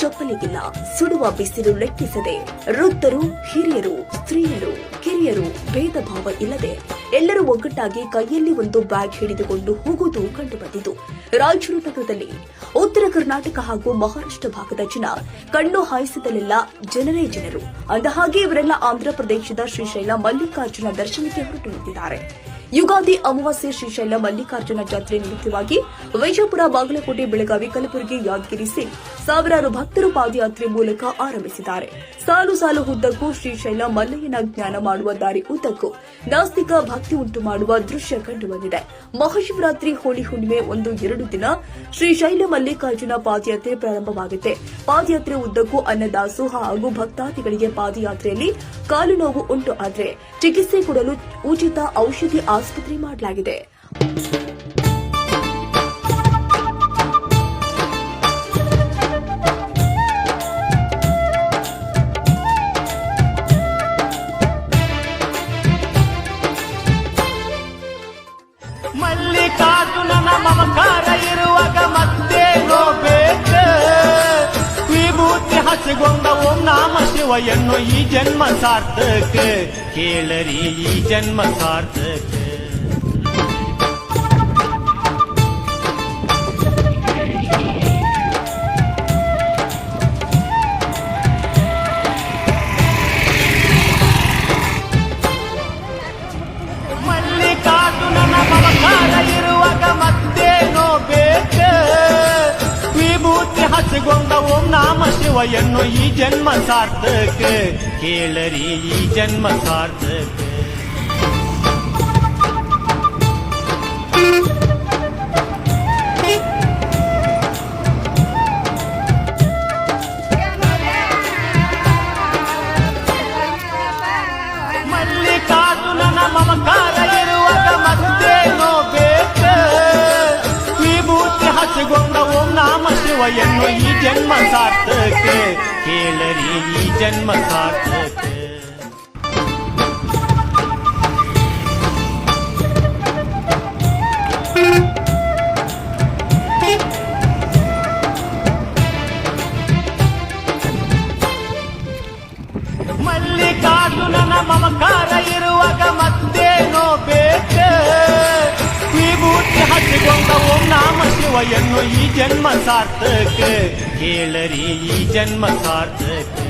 ಕತ್ತಲಿಗಿಲ್ಲ ಸುಡುವ ಬಿಸಿಲು ಲೆಕ್ಕಿಸದೆ ವೃದ್ಧರು, ಹಿರಿಯರು, ಸ್ತ್ರೀಯರು, ಕಿರಿಯರು ಭೇದ ಭಾವ ಇಲ್ಲದೆ ಎಲ್ಲರೂ ಒಗ್ಗಟ್ಟಾಗಿ ಕೈಯಲ್ಲಿ ಒಂದು ಬ್ಯಾಗ್ ಹಿಡಿದುಕೊಂಡು ಹೋಗುವುದು ಕಂಡುಬಂದಿತು. ರಾಯಚೂರು ನಗರದಲ್ಲಿ ಉತ್ತರ ಕರ್ನಾಟಕ ಹಾಗೂ ಮಹಾರಾಷ್ಟ್ರ ಭಾಗದ ಜನ ಕಣ್ಣು ಹಾಯಿಸಿದಲ್ಲೆಲ್ಲ ಜನರೇ ಜನರು. ಅಂದಹಾಗೆ ಇವರೆಲ್ಲ ಆಂಧ್ರಪ್ರದೇಶದ ಶ್ರೀಶೈಲ ಮಲ್ಲಿಕಾರ್ಜುನ ದರ್ಶನಕ್ಕೆ ಹೊರಟು ನಿಂತಿದ್ದಾರೆ ಯುಗಾದಿ ಅಮಾವಾಸ್ಯೆ ಶ್ರೀಶೈಲ ಮಲ್ಲಿಕಾರ್ಜುನ ಜಾತ್ರೆ ನಿಮಿತ್ತವಾಗಿ ವಿಜಯಪುರ ಬಾಗಲಕೋಟೆ ಬೆಳಗಾವಿ ಕಲಬುರಗಿ ಯಾದಗಿರಿ ಸಾವಿರಾರು ಭಕ್ತರು ಪಾದಯಾತ್ರೆ ಮೂಲಕ ಆರಂಭಿಸಿದ್ದಾರೆ. ಸಾಲು ಸಾಲು ಉದ್ದಕ್ಕೂ ಶ್ರೀಶೈಲ ಮಲ್ಲಯ್ಯನ ಜ್ಞಾನ ಮಾಡುವ ದಾರಿ ಉದ್ದಕ್ಕೂ ನಾಸ್ತಿಕ ಭಕ್ತಿ ಉಂಟು ಮಾಡುವ ದೃಶ್ಯ ಕಂಡುಬಂದಿದೆ ಮಹಾಶಿವರಾತ್ರಿ, ಹೋಳಿ ಹುಣ್ಣಿಮೆ ಒಂದು ಎರಡು ದಿನ ಶ್ರೀಶೈಲ ಮಲ್ಲಿಕಾರ್ಜುನ ಪಾದಯಾತ್ರೆ ಪ್ರಾರಂಭವಾಗುತ್ತೆ. ಪಾದಯಾತ್ರೆ ಉದ್ದಕ್ಕೂ ಅನ್ನದಾಸೋಹ ಹಾಗೂ ಭಕ್ತಾದಿಗಳಿಗೆ ಪಾದಯಾತ್ರೆಯಲ್ಲಿ ಕಾಲು ನೋವು ಉಂಟು ಆದರೆ ಚಿಕಿತ್ಸೆ ಕೊಡಲು ಉಚಿತ ಔಷಧಿ ಆಸ್ಪತ್ರೆ ಮಾಡಲಾಗಿದೆ. ಮಲ್ಲಿಕಾರ್ಜುನನ ಮಮಕಾರ ಇರುವಾಗ ಮತ್ತೆ ಬೇಕ? ವಿಭೂತಿ ಹಸಿಗೊಂಡ ನಾಮ ಶಿವಯನ್ನು ಈ ಜನ್ಮ ಸಾರ್ಥಕ. ಕೇಳರಿ ಈ ಜನ್ಮ ವಿಭೂತಿ ಹಸಿಗೊಂಡ ಓಂ ನಾಮ ಶಿವ ಎನ್ನು ಈ ಜನ್ಮ ಸಾರ್ಥಕ ಕೇಳರಿ ಈ ಜನ್ಮ ಸಾರ್ಥಕ ಹಸಿಗೊಂಡ ಶಿವಯನ್ನು ಈ ಜನ್ಮ ಸಾರ್ಥಕ್ಕೆ. ಕೇಳರಿ ಈ ಜನ್ಮ ಸಾರ್ಥಕ್ಕೆ. ಮಲ್ಲಿಕಾರ್ಜುನನ ಮಮಕಾರ ಇರುವಾಗ ನಾಮ ಶಿವ ಎನ್ನು ಈ ಜನ್ಮ ಸಾರ್ಥಕ ಕೇಳರಿ ಈ ಜನ್ಮ ಸಾರ್ಥಕ